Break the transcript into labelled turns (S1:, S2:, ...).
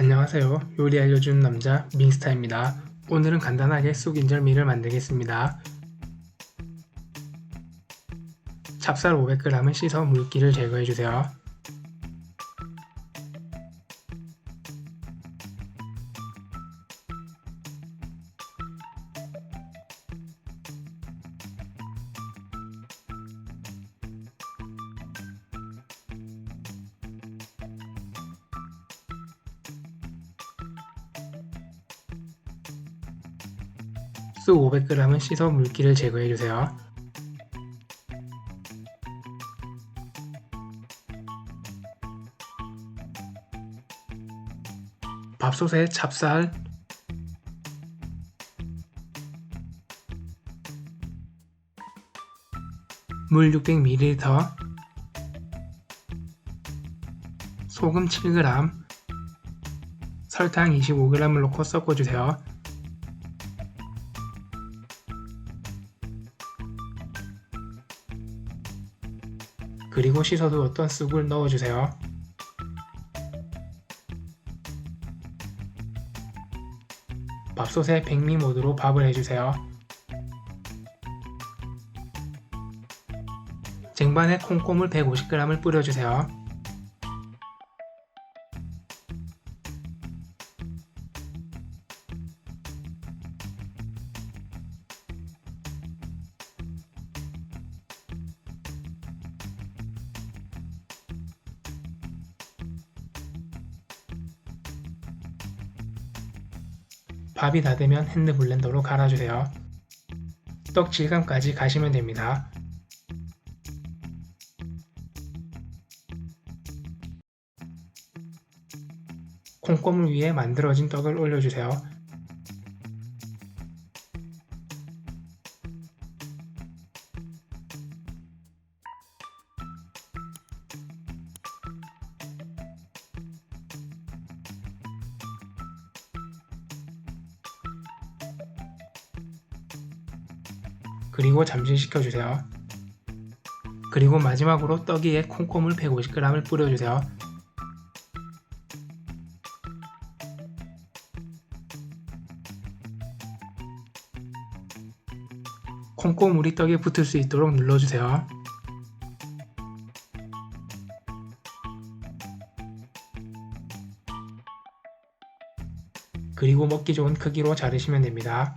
S1: 안녕하세요. 요리 알려주는 남자 밍스타입니다. 오늘은 간단하게 쑥인절미를 만들겠습니다. 찹쌀 500g을 씻어 물기를 제거해주세요. 쑥 500g은 씻어 물기를 제거해주세요. 밥솥에 찹쌀, 물 600ml, 소금 7g, 설탕 25g을 넣고 섞어주세요. 그리고 씻어두었던 쑥을 넣어주세요. 밥솥에 백미 모드로 밥을 해주세요. 쟁반에 콩고물 150g을 뿌려주세요. 밥이 다 되면 핸드 블렌더로 갈아주세요. 떡 질감까지 가시면 됩니다. 콩고물 위에 만들어진 떡을 올려주세요. 그리고 잠시 식혀주세요. 그리고 마지막으로 떡 위에 콩고물 150g을 뿌려주세요. 콩고물이 떡에 붙을 수 있도록 눌러주세요. 그리고 먹기 좋은 크기로 자르시면 됩니다.